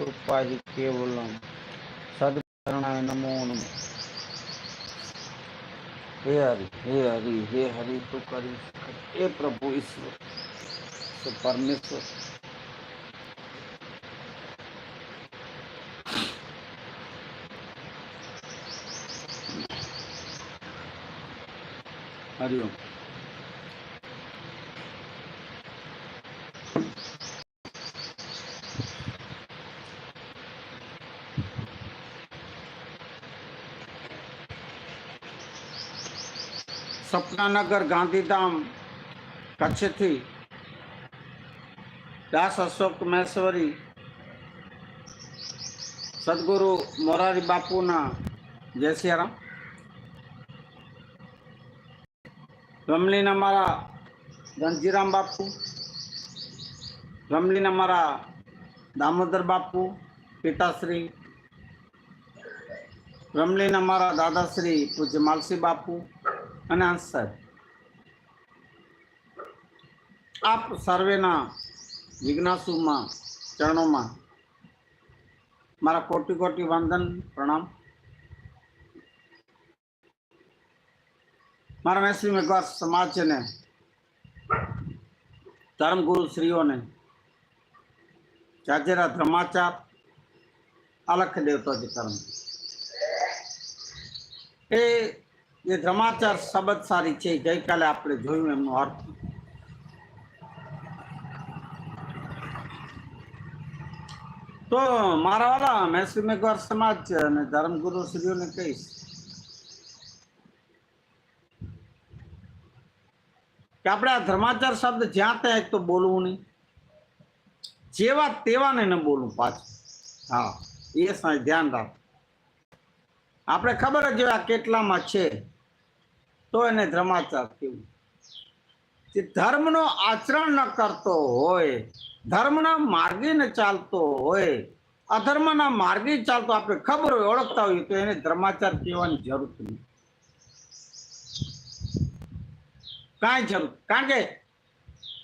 कृपा ही केवलम सदकरणाय नमो नमः हे हरि हे हरि हे हरि तू करी हे प्रभु ईश्वर तो परमेश्वर हरिओम સપનાનગર ગાંધીધામ કચ્છથી દાસ અશોક મહેશ્વરી સદગુરુ મોરારી બાપુના જય સિયારામ રમલીના મારા ધનજીરામ બાપુ રમલીના મારા દામોદર બાપુ પિતાશ્રી રમલીના મારા દાદાશ્રી પૂજ્ય માલસી બાપુ અને આન્સર આપ સર્વેના જિજ્ઞાસુમાં, ચરણોમાં મારા કોટી કોટી વંદન, પ્રણામ. મારા મહેશ્રી મેઘવાર સમાજને, ધર્મગુરુ શ્રીઓને, જાજેરા ધર્માચાર અલખ દેવતાજી કર્મ એ જે ધર્માચાર શબ્દ સારી છે, ગઈકાલે આપણે જોયું એમનો અર્થ. તો મારા વાળા મહેસી મેઘવાર સમાજ અને ધર્મગુરુ શ્રીઓને કહીશ. કે આપણે આ ધર્માચાર શબ્દ જ્યાં ત્યાં એક તો બોલવું નહીં. જેવા તેવાને ન બોલવું પાછું. હા, એ સાંજ ધ્યાન રાખ. આપણે ખબર જ આ કેટલામાં છે. તો એને ધર્માચાર કેવું જે ધર્મનો આચરણ ન કરતો હોય, ધર્મના માર્ગે ન ચાલતો હોય, અધર્મના માર્ગે ચાલતો આપણે ખબર હોય, ઓળખતા હોય તો એને ધર્માચાર કહેવાની જરૂર નહીં કાંઈ જરૂર કારણ કે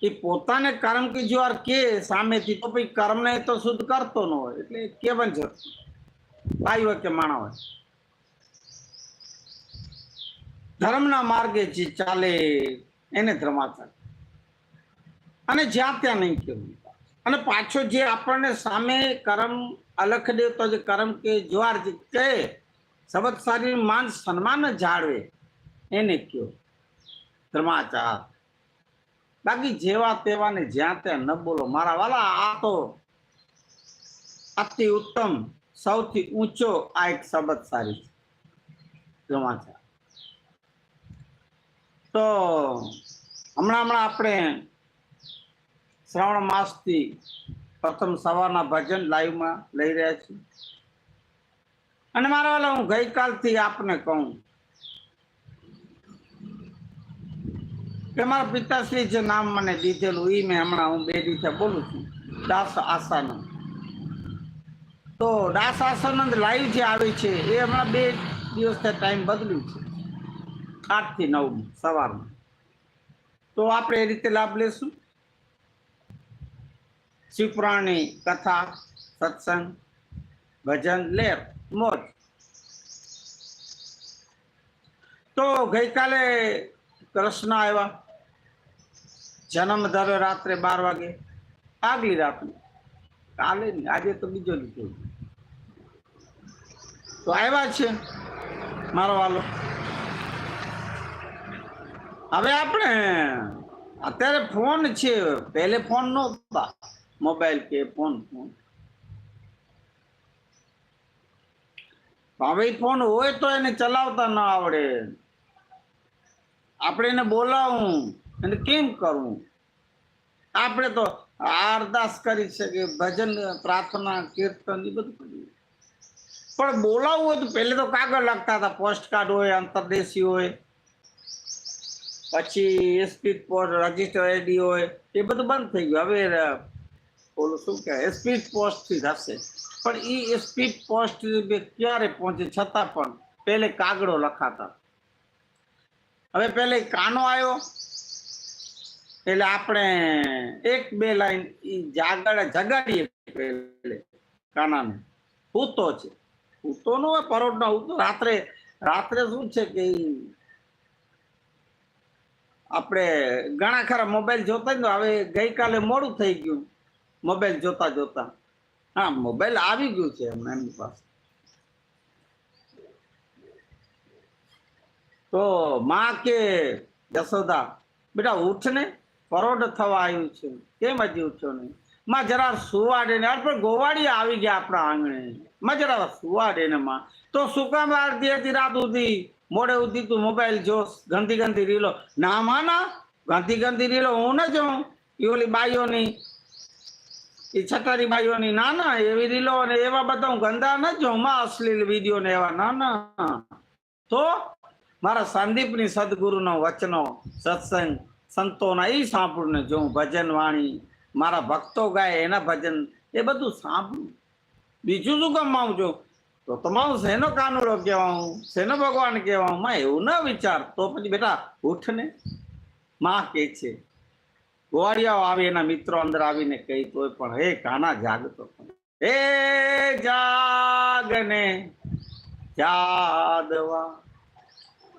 એ પોતાને કર્મ કે જો કે સામેથી તો પછી કર્મને તો શુદ્ધ કરતો ન હોય, એટલે કેવાની જરૂર ભાઈ હોય કે માણા હોય. ધર્મના માર્ગે જે ચાલે એને ધર્માચાર અને જ્યાં ત્યાં નહીં કેવું અને પાછો જે આપણને સામે કર્મ અલખ દેવતા જે કર્મ કે જ્વાર જે કહે સબત માન સન્માન જાળવે, એને કયો. ધર્માચાર. બાકી જેવા તેવાને જ્યાં ત્યાં ન બોલો. મારા વાલા, આ તો અતિ ઉત્તમ, સૌથી ઊંચો આ એક સબત સારી છે. ધર્માચાર. તો હમણાં હમણાં આપણે શ્રાવણ માસથી પ્રથમ સવારના ભજન લાઈવમાં લઈ રહ્યા છીએ. અને મારા વાલા, હું ગઈકાલથી આપને કહું કે મારા પિતાશ્રી જે નામ મને દીધેલું એ મેં હમણાં હું બે દિવસે બોલું છું. દાસ આસાનંદ તો દાસ આસાનંદ લાઈવ જે આવી છે, એ હમણાં બે દિવસથી ટાઈમ બદલ્યું છે. આઠથી નવ સવારમાં. તો આપણે એ રીતે લાભ લેશું. શિવપુરાણની કથા, સત્સંગ, ભજન, લેપ, મોજ. તો ગઈકાલે કૃષ્ણ આવ્યા. જન્મ ધારો રાત્રે બાર વાગે. આગલી રાત્રે. કાલે આજે તો બીજો લીધો તો આવ્યા છે મારો વાલો. હવે આપણે અત્યારે ફોન છે, પહેલે ફોન નહોતા મોબાઈલ કે ફોન ફોન. હવે ફોન હોય તો એને ચલાવતા ના આવડે. આપણે એને બોલાવું એને કેમ કરવું? આપણે તો અરદાસ કરી શકીએ ભજન, પ્રાર્થના, કીર્તન, એ બધું કરીએ. પણ બોલાવવું હોય તો પહેલે તો કાગળ લાગતા હતા પોસ્ટ કાર્ડ હોય અંતરદેશી હોય. પછી એસપી પોસ્ટ રજિસ્ટર આઈડી હોય, એ બધું બંધ થઈ ગયું. હવે ઓલું શું કહેવાય? સ્પીડ પોસ્ટથી થશે. પણ એ સ્પીડ પોસ્ટ ક્યારે પહોંચે છતાં પણ પહેલે કાગડો લખાતા. હવે પહેલે કાનો આવ્યો. એટલે આપણે એક બે લાઈન જાગડ જગાડીએ પહેલે કાનાને. હૂતો છે. હૂતો નો હોય, પરોઢનો હૂતો. રાત્રે રાત્રે શું છે કે આપણે ઘણા ખરા મોબાઈલ જોતા જ હવે ગઈકાલે મોડું થઈ ગયું મોબાઈલ જોતા જોતા. હા, મોબાઈલ આવી ગયું છે હમણાં એમની પાસે. તો માં કે જશોદા બેટા ઉઠ ને પરોઢ થવા આવ્યું છે. કેમ હજી ઉઠ્યો નહીં? માં, જરા સુવાડે ને. પણ ગોવાડી આવી ગયા આપણા આંગણે. માં, જરા સુવાડે ને, માં. તો સુકામ કામ આરતી હતી રાત સુધી? મોડે ઉધી તું મોબાઈલ જોશ. ગંદી ગંદી રીલો. ના માના. ગંદી ગંદી રીલો હું ન જોઉં. એ ઓલી બાઈઓની એ છટારી બાઈઓની ના ના એવી રીલો અને એવા બધા હું ગંદા ન જોઉં. માં અશ્લીલ વીડિયો ને એવા ના ના તો મારા સંદીપની સદગુરુનો વચનો, સત્સંગ, સંતોના એ સાંભળને જોઉં ભજન વાણી, મારા ભક્તો ગાય એના ભજન, એ બધું સાંભળું. બીજું શું કામ આવું છું? તો તમારું શેનો કાનુડો કહેવાઉં શેનો ભગવાન કહેવાઉં માં એવું ન વિચાર. તો પછી બેટા ઉઠ ને માં કે છે ગોવાળિયાઓ આવે એના મિત્રો અંદર આવીને કહી, તોય પણ હે, કાના જાગતો હે, જાગને, જાદવા,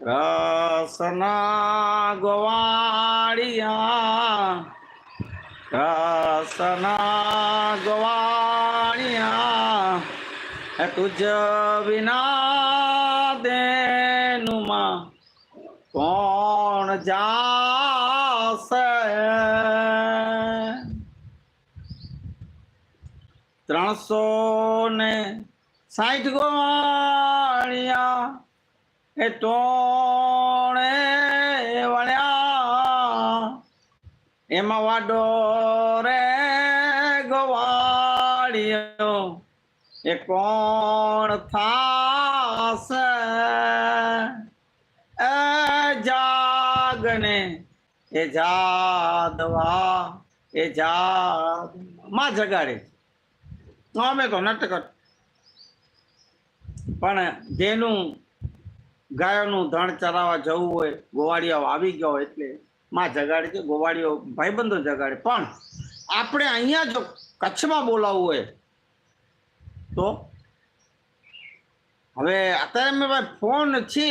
રસના ગોવાળિયા રસના ગોવાળિયા હે તુજ વિના દેનુમાં કોણ જાશે? ત્રણસો ને સાઠ ગોણિયા એ તોણે વળ્યા એમાં વાડો રે ગવાળિયો. એ કોણ થાસ એ જાગને, એ જાદવા, એ જાદ. માં જગાડે. અમે તો નટકટ પણ જેનું ગાયોનું ધણ ચરાવવા જવું હોય, ગોવાળિયાઓ આવી ગયા હોય એટલે માં જગાડે છે ગોવાળીઓ ભાઈબંધો જગાડે. પણ આપણે અહીંયા જો કચ્છમાં બોલાવવું હોય તો? હવે અત્યારે મેં ભાઈ ફોન છે,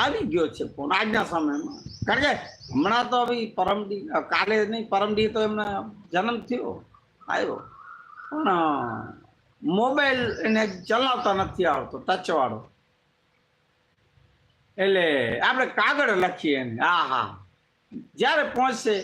આવી ગયો છે ફોન, આજના સમયમાં. કારણ કે હમણાં તો હવે પરમડી કાલે નહીં પરમડી તો એમને જન્મ થયો, આવ્યો. પણ, મોબાઈલ એને ચલાવતા નથી આવતો ટચ વાળો એટલે આપણે કાગળ લખીએ એને. હા હા જ્યારે પહોંચશે,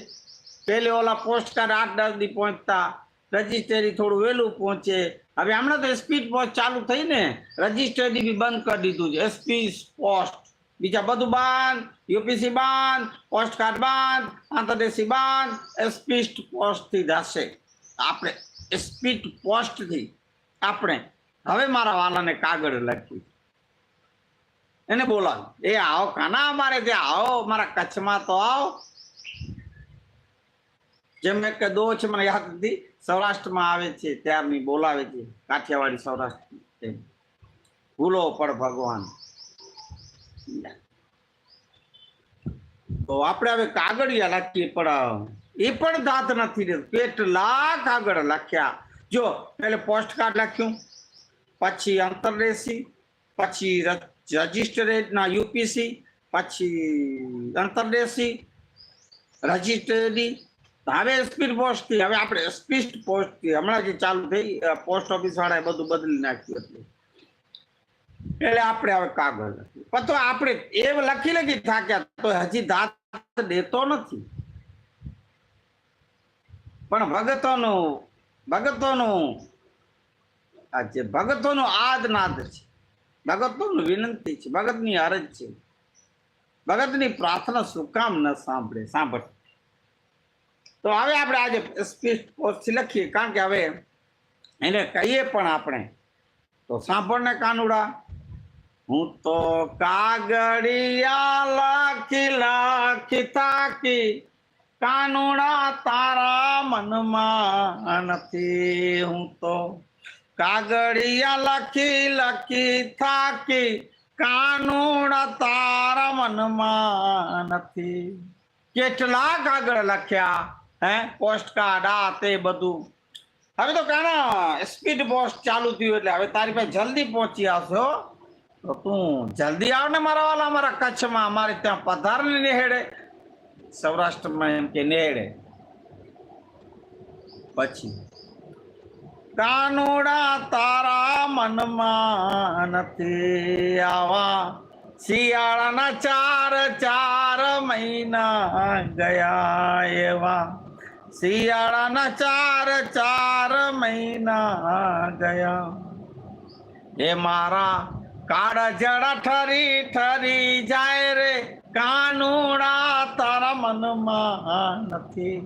પહેલે ઓલા પોસ્ટ કાર્ડ આઠ દસ દી પહોંચતા રજિસ્ટરી થોડું વહેલું પહોંચે. હવે હમણાં તો સ્પીડ પોસ્ટ ચાલુ થઈ ને. રજિસ્ટરી બી બંધ કરી દીધું છે. એસપી પોસ્ટ બીજા બધું બંધ. યુપીસી બંધ. પોસ્ટ કાર્ડ બંધ. આંતરદેશી બંધ. એસપી પોસ્ટથી જશે. આપણે સ્પીડ પોસ્ટથી આપણે. હવે મારા વાલાને કાગળ લખ્યું. એને બોલાવ. એ આવો કાના અમારે ત્યાં? આવો, મારા કચ્છમાં તો આવો. જેમ કે દો છે, મને યાદ નથી. સૌરાષ્ટ્રમાં આવે છે, ત્યારની બોલાવે છે, કાઠિયાવાડી સૌરાષ્ટ્ર ભૂલો પણ ભગવાન. તો આપણે હવે કાગળિયા લખીએ, પણ એ પણ દાંત નથી રહેતું કેટલા કાગળ લખ્યા. જો એટલે પોસ્ટ કાર્ડ લખ્યું, પછી અંતરદેશી, પછી રજિસ્ટરેડના યુપીસી, પછી અંતરદેશી રજિસ્ટરી હવે સ્પીડ પોસ્ટથી, હવે આપણે સ્પીડ પોસ્ટથી, હમણાં જે ચાલુ થઈ પોસ્ટ ઓફિસ વાળાએ બધું બદલી નાખ્યું હતું. એટલે આપણે હવે કાગળ પણ આપણે એ લખી લખી થાક્યા, તો હજી દાંત દેતો નથી. પણ ભગતોનું ભગતોનું, આ જે ભગતોનું આદ નાદ છે. ભગતોનું વિનંતી છે, ભગતની અરજ છે. ભગતની પ્રાર્થના શું કામ ન સાંભળે, સાંભળ. તો હવે આપણે આજે સ્પીચ પોસ્ટ લખીએ, કારણ કે હવે એને કહીએ પણ આપણે. તો સાંભળને કાનુડા. હું તો કાગડિયા લખી લખી થાકી, કાનુડા તારા મનમાં નથી. હું તો કાગડિયા લખી લખી થાકી, કાનુડા તારા મનમાં નથી. કેટલા કાગળ લખ્યા? હે? પોસ્ટ કાર્ડ આ તે બધું. હવે તો કાના સ્પીડ પોસ્ટ ચાલુ થયું એટલે હવે તારી પાસે જલ્દી પહોંચી આવશો તો તું જલ્દી આવ ને મારા વાલા, અમારા કચ્છમાં. અમારે ત્યાં પધાર ને નેહેડે. સૌરાષ્ટ્રમાં એમ કે નેહેડે. પછી, કાનુડા તારા મનમાં નથી આવા. શિયાળાના ચાર ચાર મહિના ગયા એવા. શિયાળાના ચાર ચાર મહિના ગયા. એ મારા કાળ જડા ઠરી ઠરી જાય રે. કાનુડા તારા મનમાં નથી.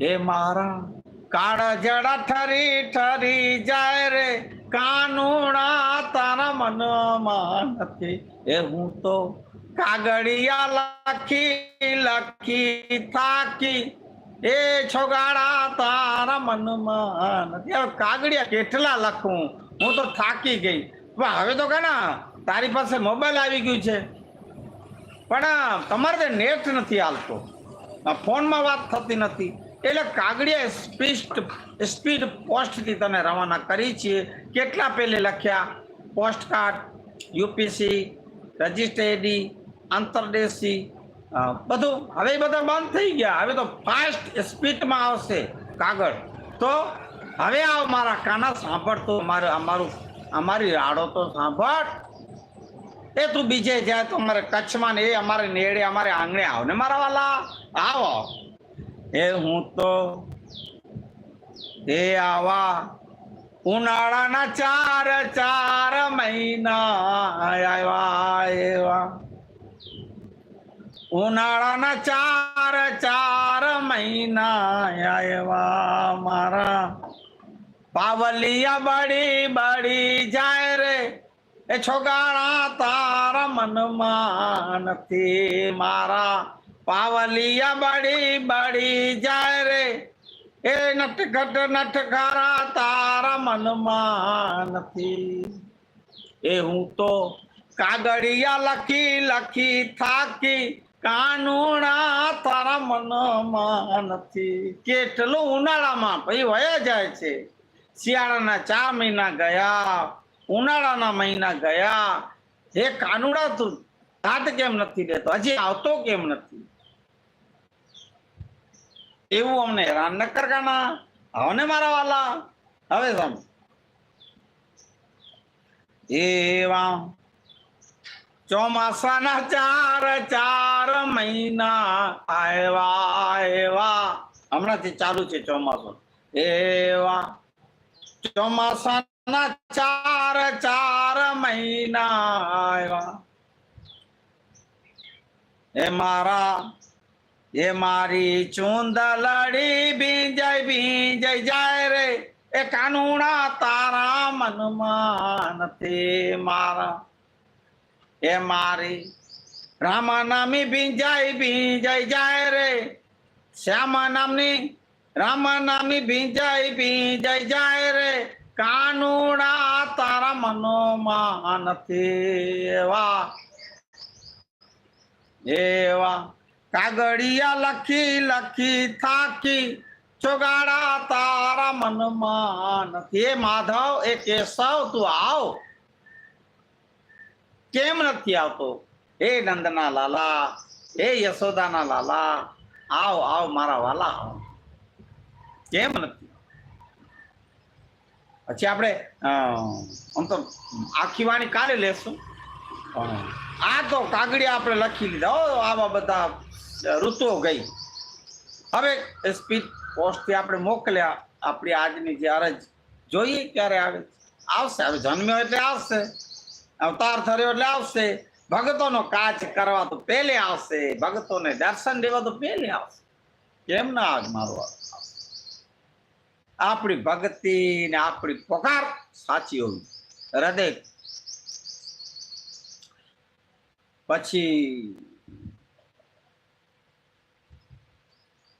એ મારા કાળ જડા ઠરી ઠરી જાય રે. કાનુડા તારા મનમાં નથી. એ હું તો કાગળિયા લખી લખી થાકી એ છોગાડા તારા મનમાં નથી. હવે કાગળિયા કેટલા લખું? હું તો થાકી ગઈ. પણ હવે તો કના, તારી પાસે મોબાઈલ આવી ગયું છે. પણ તમારે તે નેટ નથી હાલતો. ફોનમાં વાત થતી નથી. એટલે કાગડિયા સ્પીડ સ્પીડ પોસ્ટથી તને રવાના કરી છીએ કેટલા પહેલે લખ્યા? પોસ્ટકાર્ડ યુપીસી રજિસ્ટ્રેડી આંતરદેશી બધું હવે બધા બંધ થઈ ગયા. હવે તો ફાસ્ટ સ્પીડમાં આવશે કાગળ. તો હવે આવ મારા કાના સાંભળતો, અમારે અમારું, અમારી રાડો તો સાંભળ. એ તું બીજે જાય તો અમારે કચ્છમાં ને એ અમારે નેડે, અમારે આંગણે આવ ને મારા વાલા. આવો. એ હું તો, એ આવા ઉનાળાના ચાર ચાર મહિના આવ્યા એવા. ઉનાળાના ચાર ચાર મહિના આવ્યા મારા. પાવલિયા બળી બળી જાય રે. એ છોગાળા તારા મનમાં નથી મારા. પાવલિયા બળી બળી જાય રે. એ નટખટ નટખારા તારા મનમાં નથી. એ હું તો કાગળિયા લખી લખી થાકી કાનુડા તારા મનમાં નથી. કેટલું ઉનાળામાં પછી વયા જાય છે. શિયાળાના ચાર મહિના ગયા, ઉનાળાના મહિના ગયા. હે કાનુડા, તું દાંત કેમ નથી દેતો? હજી આવતો કેમ નથી? એવું અમને હેરાન ન કરવાના હવે મારા વાલા. હવે સમજ. એવા ચોમાસાના ચાર ચાર મહિના આવ્યા એવા હમણાંથી ચાલુ છે ચોમાસું. એવા. ચોમાસાના ચાર ચાર મહિના આવ્યા એ મારા, એ મારી ચુંદલડી ભીંજાય ભીંજાય જાય રે. એ કાનુણા તારા મનમાં નથી મારા. એ મારી રામા નામી ભીંજાઈ ભીંજાઈ જાય રે. શ્યામા નામની, રામા નામી ભીંજાઈ ભીંજાઈ જાય રે. કાનુડા તારા મનોમાં નથી એવા એવા કાગડિયા લખી લખી થાકી, ચોગાડા તારા મનમાં નથી એ માધવ, એ કેશવ, તું આવ. કેમ નથી આવતો? હે નંદના લાલા, હે યશોદાના લાલા, આવ આવ મારા વાલા. આવ કેમ નથી પછી આપણે આમ તો આખી વાણી કાલે લેશું. આ તો કાગડી આપણે લખી લીધા. આવા બધા ઋતુઓ ગઈ. હવે સ્પીડ પોસ્ટથી આપણે મોકલ્યા. આપણી આજની જે અરજ જોઈએ ક્યારે આવે આવશે. હવે જન્મ્યો એટલે આવશે. અવતાર થયો એટલે આવશે. ભગતોનો કાચ કરવા તો પહેલે આવશે. ભગતોને દર્શન દેવા તો પહેલે આવશે. કેમ ના આજ મારો આપણી ભક્તિ ને આપણી પોકાર સાચી હોવી. હૃદય. પછી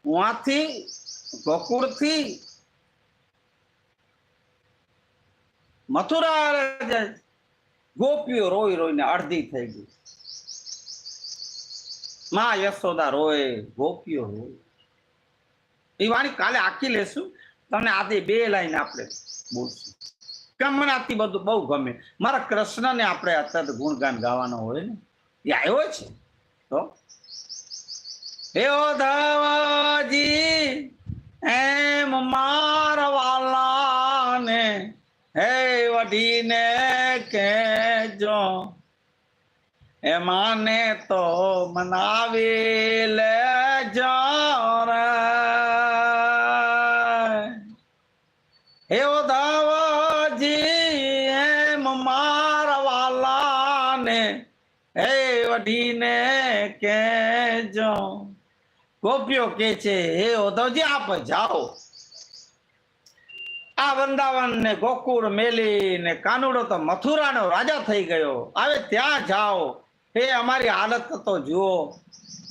ઉહાથી ગોકુળથી મથુરા. ગોપીઓ રોઈ રોઈને અડધી થઈ ગઈ. માં યશોદા રોય ગોપીઓ રોય એ વાણી કાલે આખી લેશું. તમને આજે બે લાઈન આપણે બોલશું. કે આથી બધું બહુ ગમે. મારા કૃષ્ણને આપણે અત્યારે ગુણગાન ગાવાનો હોય ને, એ આવ્યો છે. તો? હે ધવાજી, એમ મારવાલાને હે વઢીને કેજો એ માને તો મનાવી લે રે હે ધવાજી એમ મારવાલાને એ વઢીને કેજો ગોપીઓ કે છે, હે ઉદ્ધવજી આપ જાઓ. આ વૃંદાવન ને ગોકુળ મેલી ને કાનુડો તો મથુરાનો રાજા થઈ ગયો. હવે ત્યાં જાઓ. હે, અમારી હાલત તો જુઓ.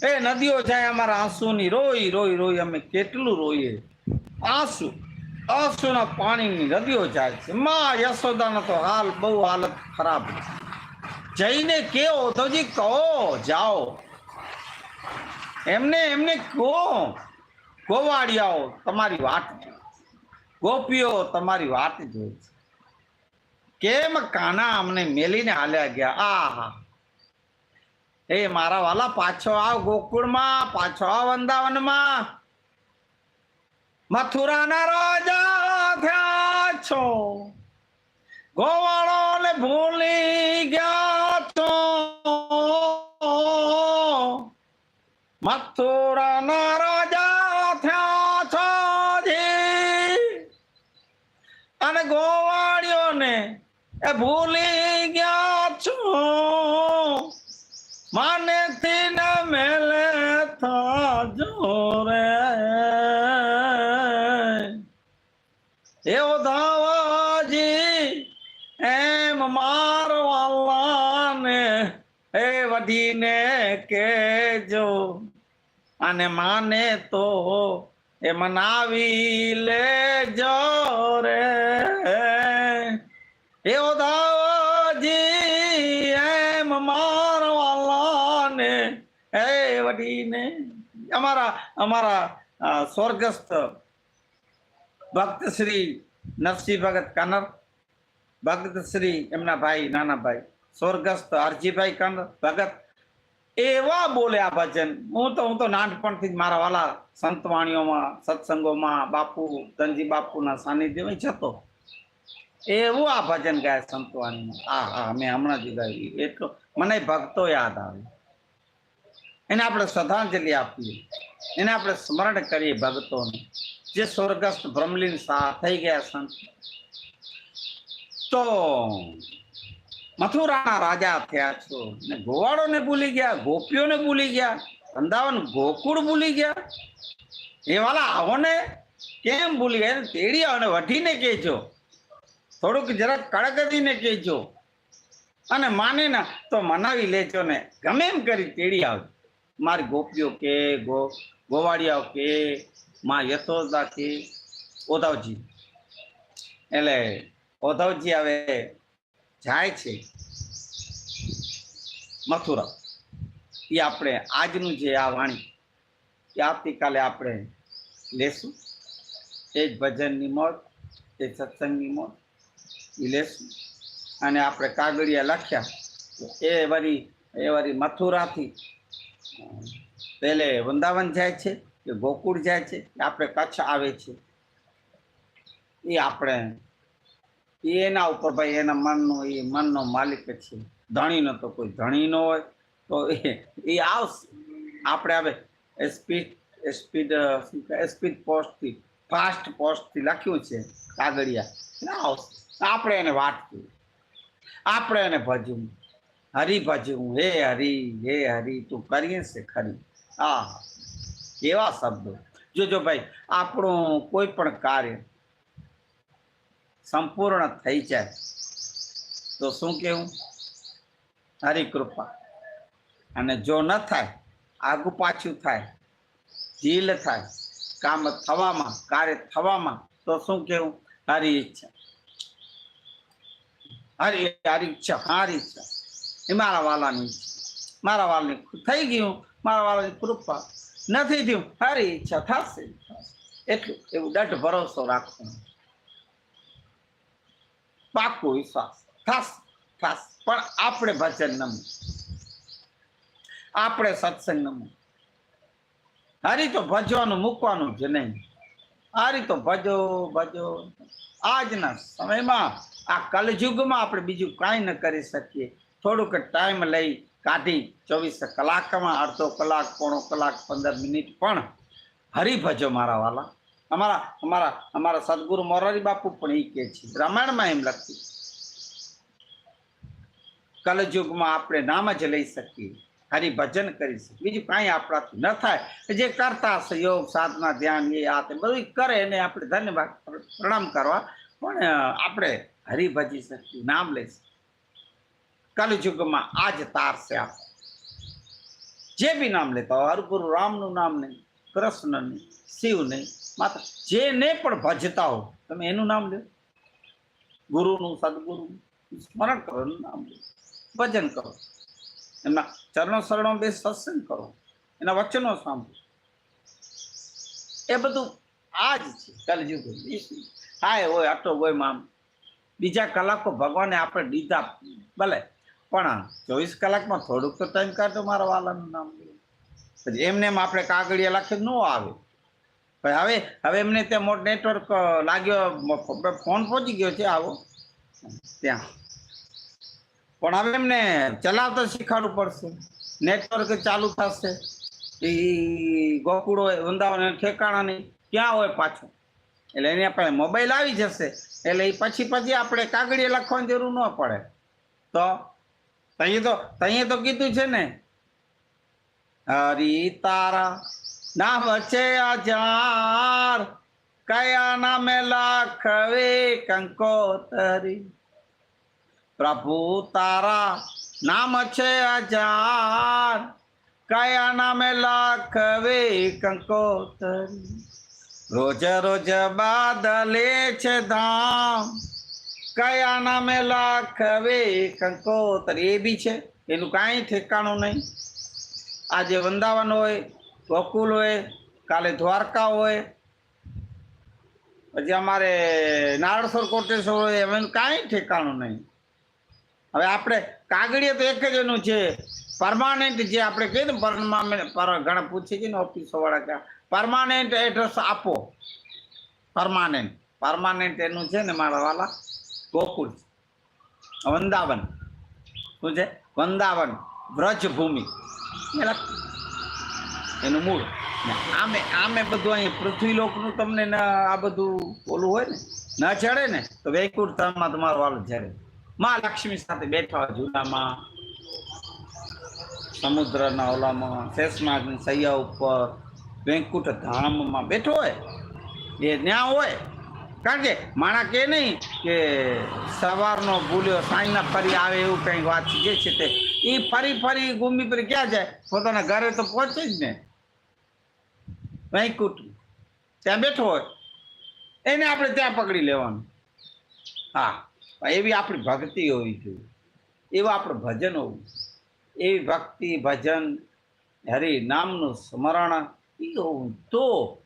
એ નદીઓ જાય અમારા આંસુની, રોઈ રોઈ રોઈ અમે કેટલું રોઈએ. આંસુ, આંસુના પાણીની નદીઓ જાય છે. માં યશોદાનો તો હાલ બહુ હાલત ખરાબ છે. જઈને કેવો, તો જી કહો, જાઓ. એમને એમને કહો, ગોવાળિયાઓ, તમારી વાત. ગોપીઓ, તમારી વાત જોઈ. છે કેમ કાના અમને મેલીને હાલ્યા ગયા? આહા. એ મારા વાલા, પાછો આવ ગોકુળમાં, પાછો આવ વૃંદાવનમાં. મથુરાના રાજા થયા છો. ગોવાળો ને ભૂલી ગયા છો. મથુરાના રાજા થયા છો જી. અને ગોવાળીઓને એ ભૂલી વઢીને કેજો અને માને તો એ મનાવી લેજો રે એવો દાવાજી એમ મારવાલાને એ વડીને અમારા અમારા અ, સ્વર્ગસ્થ ભક્ત શ્રી નરસિંહ ભગત કનર ભગત શ્રી એમના ભાઈ નાના ભાઈ સ્વર્ગસ્થ હરજીભાઈ કનર ભગત એવા બોલે આ ભજન. હું તો હું તો નાનપણથી જ મારા વાલા સંતવાણીઓમાં, સત્સંગોમાં, બાપુ, ધનજી બાપુના સાનિધ્યમાં જતો. એવું આ ભજન ગાય સંતવાણીમાં. આ હા મેં હમણાં જ ગાયું. એટલો, મને ભક્તો યાદ આવે. એને આપણે શ્રદ્ધાંજલિ આપીએ. એને આપણે સ્મરણ કરીએ ભક્તોને. જે સ્વર્ગસ્થ બ્રહ્મલીન શાહ થઈ ગયા સંત. તો મથુરાના રાજા થયા છો. ગોવાળોને ભૂલી ગયા, ગોપીઓને ભૂલી ગયા, વૃંદાવન ગોકુળ ભૂલી ગયા. એ વાલા આવોને કેમ ભૂલી ગયા? તેડી આવો ને વઢીને કહેજો. થોડુંક જરાક કડકદીને કહેજો. અને માને ને તો મનાવી લેજો ને. ગમે એમ કરી તેડી આવજો મારી ગોપીઓ કે, ગો, ગોવાળિયાઓ કે, માં યશોદા કે, ઓધવજી. એટલે ઓધવજી હવે જાય છે. મથુરા. એ આપણે આજનું જે આ વાણી, એ આવતીકાલે આપણે લેશું. એ જ ભજનની મોત એ સત્સંગની મોત એ લેશું. અને આપણે કાગળિયા લખ્યા. એ વરી એ વરી મથુરાથી પહેલે વૃંદાવન જાય છે કે ગોકુળ જાય છે આપણે કચ્છ આવે છે. એ આપણે, એના ઉપર ભાઈ એના મનનો, એ મનનો માલિક છે. ધણીનો તો કોઈ ધણી ન હોય. તો એ આવશે. આપણે હવે સ્પીડ સ્પીડ સ્પીડ પોસ્ટથી ફાસ્ટ પોસ્ટથી લખ્યું છે કાગળિયા. આવશે. આપણે એને વાંચવું આપણે એને ભજવું. હરી ભજવું. હે હરી હે હરી, તું કરીએ છે ખરી. આ કેવા શબ્દો. જોજો ભાઈ, આપણું કોઈ પણ કાર્ય સંપૂર્ણ થઈ જાય, તો શું કેવું હરી કૃપા. અને જો ન થાય, આગું પાછું થાય, ઢીલ થાય, કામ થવામાં, કાર્ય થવામાં, તો શું કેવું? તારી ઈચ્છા. હરી તારી ઈચ્છા, હારી ઈચ્છા. એ મારા વાલાની ઈચ્છા. મારા વાલની થઈ ગયું. મારા વાલાની કૃપા નથી થયું. હારી ઈચ્છા થશે. એટલું, એવું દઢ ભરોસો રાખવાનો. પાકો વિશ્વાસ. ખાસ ખાસ પણ આપણે ભજન નમું આપણે સત્સંગ નમું હરી તો ભજવાનું મૂકવાનું જ નહીં. હારી તો ભજો ભજો. આજના સમયમાં આ કલયુગમાં આપણે બીજું કાંઈ ન કરી શકીએ. થોડુંક ટાઈમ લઈ કાઢી ચોવીસ કલાકમાં, અડધો કલાક, પોણો કલાક, પંદર મિનિટ પણ હરિભજો મારા વાલા. અમારા અમારા અમારા સદગુરુ મોરારી બાપુ પણ એ કહે છે. રામાયણમાં એમ લખ્યું કલયુગમાં આપણે નામ જ લઈ શકીએ, હરિભજન કરી શકીએ. બીજું કાંઈ આપણાથી ન થાય. જે કરતા હશે યોગ સાધના, ધ્યાન, એ આ તે બધું કરે એને આપણે ધન્યવાદ, પ્રણામ કરવા. પણ આપણે હરિભજી શકીએ, નામ લઈ શકીએ. કલયુગમાં આજ તારશે આપણે જે બી નામ લેતા હોય, હરગુરુ રામનું નામ નહીં, કૃષ્ણ નહીં, શિવ નહીં માતા જેને પણ ભજતા હો તમે એનું નામ લો ગુરુનું, સદગુરુનું, સ્મરણ કરો નામ લો ભજન કરો. એમના ચરણો શરણો બે સત્સંગ કરો. એના વચનો સાંભળો. એ બધું આ જ છે કલયુગ હાય હોય, આટલો હોય મામ બીજા કલાકો ભગવાને આપણે દીધા. ભલે, પણ ચોવીસ કલાકમાં થોડુંક તો ટાઈમ કાઢો મારા વાલાનું નામ. પછી એમને એમ આપણે કાગળિયા લખે ન આવે. પણ હવે હવે એમને ત્યાં મોટ નેટવર્ક લાગ્યો, ફોન પહોંચી ગયો છે આવો. ત્યાં. પણ હવે એમને ચલાવતા શીખવાડવું પડશે. નેટવર્ક ચાલુ થશે. એ ગોકુળો, વૃંદાવન ઠેકાણા નહીં ક્યાં હોય પાછું? એટલે એની આપણે મોબાઈલ આવી જશે. એટલે એ પછી પછી આપણે કાગળીએ લખવાની જરૂર ન પડે. તો તઈએ તો તઈએ તો કીધું છે ને, હરી તારા નામ છે અજાર કયા નામે લખવે કંકોતરી. પ્રભુ તારા નામ છે હજાર કયા નામે લખવે કંકોતરી. રોજ રોજ બાદલે છે ધામ. કયા નામે લખવે કંકોતરી. એ બી છે. એનું કાંઈ ઠેકાણું નહીં. આજે વૃંદાવન હોય, ગોકુલ હોય, કાલે દ્વારકા હોય, પછી અમારે નારણસર કોટેશ્વર હોય, એમ કાંઈ ઠેકાણું નહીં. હવે આપણે કાગળીએ તો એક જ એનું છે. પરમાનન્ટ જે આપણે કહીએ ને પરમાનન્ટ પર ઘણા પૂછે છે ને ઓફિસો વાળા કે પરમાનન્ટ એડ્રેસ આપો. પરમાનન્ટ પરમાનન્ટ એનું છે ને મારા વાલા ગોકુળ વૃંદાવન. શું છે? વૃંદાવન. વ્રજભૂમિ. એનું મૂળ. આમે આમે બધું અહીં પૃથ્વીલોકનું તમને આ બધું ઓલું હોય ને, ન ચડે ને, તો વૈકુંઠ ધામમાં તમારો વાલો ચડે માં લક્ષ્મી સાથે બેઠા ઝૂલામાં સમુદ્રના ઓલામાં, શેષનાગની સૈયા ઉપર, વેંકુટ ધામમાં બેઠો હોય. એ ત્યાં હોય. કારણ કે માણા કે નહીં કે સવારનો ભૂલ્યો સાંજના ફરી આવે એવું કંઈક વાત જે છે તે. એ ફરી ફરી ઘૂમી ફરી ક્યાં જાય? પોતાના ઘરે તો પહોંચે જ ને. વૈકુટ ત્યાં બેઠો હોય. એને આપણે ત્યાં પકડી લેવાનું. હા. એવી આપણી ભક્તિ હોવી જોઈએ. એવું આપણું ભજન હોવું એવી ભક્તિ, ભજન, હરિ નામનું સ્મરણ, એ હોવું તો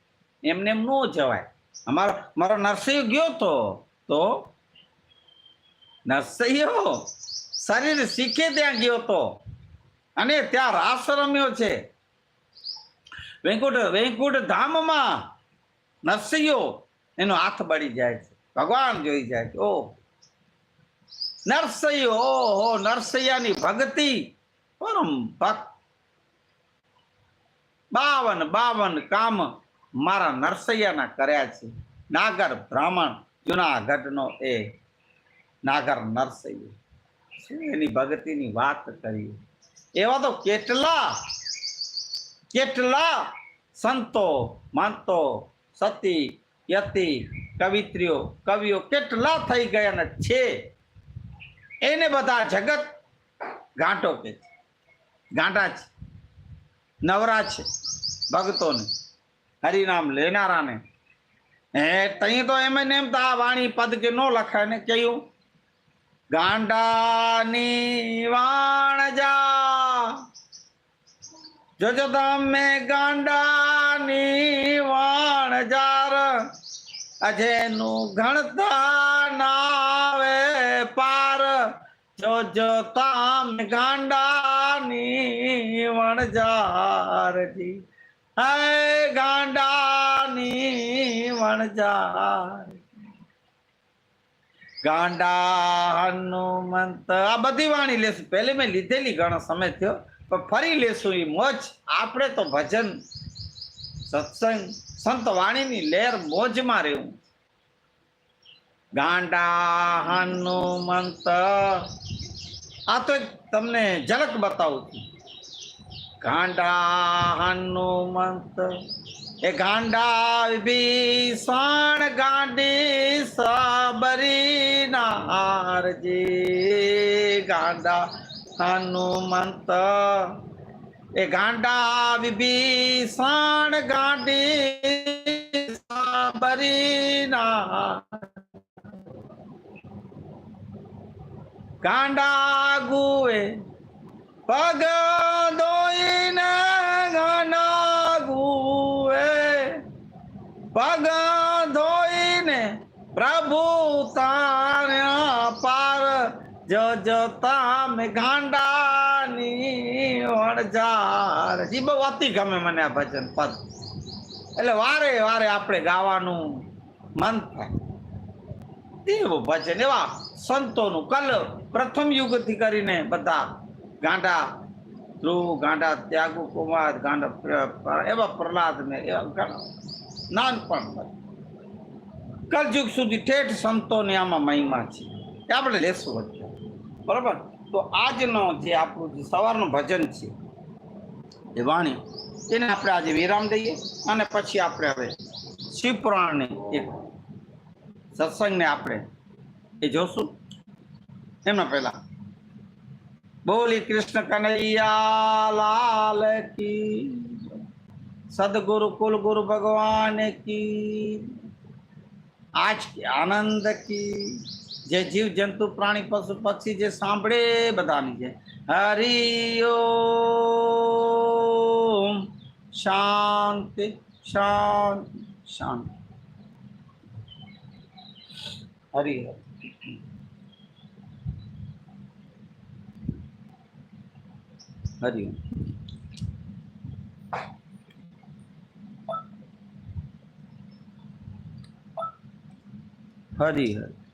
એમને એમ ન જવાય. અમારો, મારો નરસિંહ ગયો તો તો નરસિંહ શરીર શીખે ત્યાં ગયો તો. અને ત્યાં રાસ રમ્યો છે. વેંકુટ વેંકુટ ધામમાં નરસિંહ એનો હાથ બળી જાય છે. ભગવાન જોઈ જાય છે. ઓ નરસૈયો ઓહો નરસૈયાની ભક્તિ પરમ ભક્ત બાવન બાવન કામ મારા નરસૈયાના કર્યા છે નાગર બ્રાહ્મણ જુનાગઢનો એ નાગર નરસૈયો શું એની ભક્તિની વાત કરી એવા તો કેટલા કેટલા સંતો માનતો સતી યતિ કવિત્રીઓ કવિઓ કેટલા થઈ ગયા છે એને બધા જગત ગાંટો કે ગાંઠા છે. નવરા છે. ભક્તોને હરિનામ લેનારાને. હે, તઈ તો એમ ને એમ તો આ વાણી પદ કે નો લખાય ને કહ્યું ગાંડાની વાણજા જોજો તમે ગાંડાની વાણજાર અજેનું ગણતા પાર જો જો ગાંડાની વણજારજી હે ગાંડાની વણજાર ગાંડા હનુમંત આ બધી વાણી લેશું. પહેલી મેં લીધેલી ઘણો સમય થયો, પણ ફરી લેશું એ મોજ. આપણે તો ભજન, સત્સંગ, સંત વાણીની લહેર મોજમાં રહેવું. ગાંડા હનુમંત આ તો તમને ઝલક બતાવું છું. ગાંડા હનુમંત એ ગાંડા વિભીષણ ગાંડી સાબરી નારજી ગાંડા હનુમંત એ ગાંડા વિભીષણ ગાંડી સાબરી નાર ગાંડા ગુએ પગ દોઈને ગાંડા ગુએ પગ ધોઈને પ્રભુ તાર્યા પાર જો જો તમે ગાંડાની વણઝાર. જી, બહુ અતિ ગમે મને આ ભજન પદ. એટલે વારે વારે આપણે ગાવાનું મન થાય એવું ભજન, એવા સંતોનું કલ પ્રથમ યુગથી કરીને બધા ગાંડા, ધ્રુવ, ગાંડા, ત્યાગુ, કુમાર, ગાંડા એવા પ્રહલાદ ને એવા ઘણા નાનપણ કલયુગ સુધી ઠેઠ સંતોની આમાં મહિમા છે. એ આપણે લેશું વચ્ચે બરાબર? તો આજનો જે આપણું જે સવારનું ભજન છે, એ વાણી, એને આપણે આજે વિરામ દઈએ અને પછી આપણે હવે શિવપુરાણની એક સત્સંગને આપણે એ જોશું. એમના પહેલા. બોલી કૃષ્ણ કનૈયા લાલ કી સદગુરુ કુલ ગુરુ ભગવાન કી આજ આનંદ કી જે જીવ, જંતુ, પ્રાણી, પશુ, પક્ષી જે સાંભળે બધાની છે હરિ ઓમ. શાંતિ શાંતિ શાંતિ. હરિ. હરિ હરિ ઓમ હરિ હરિ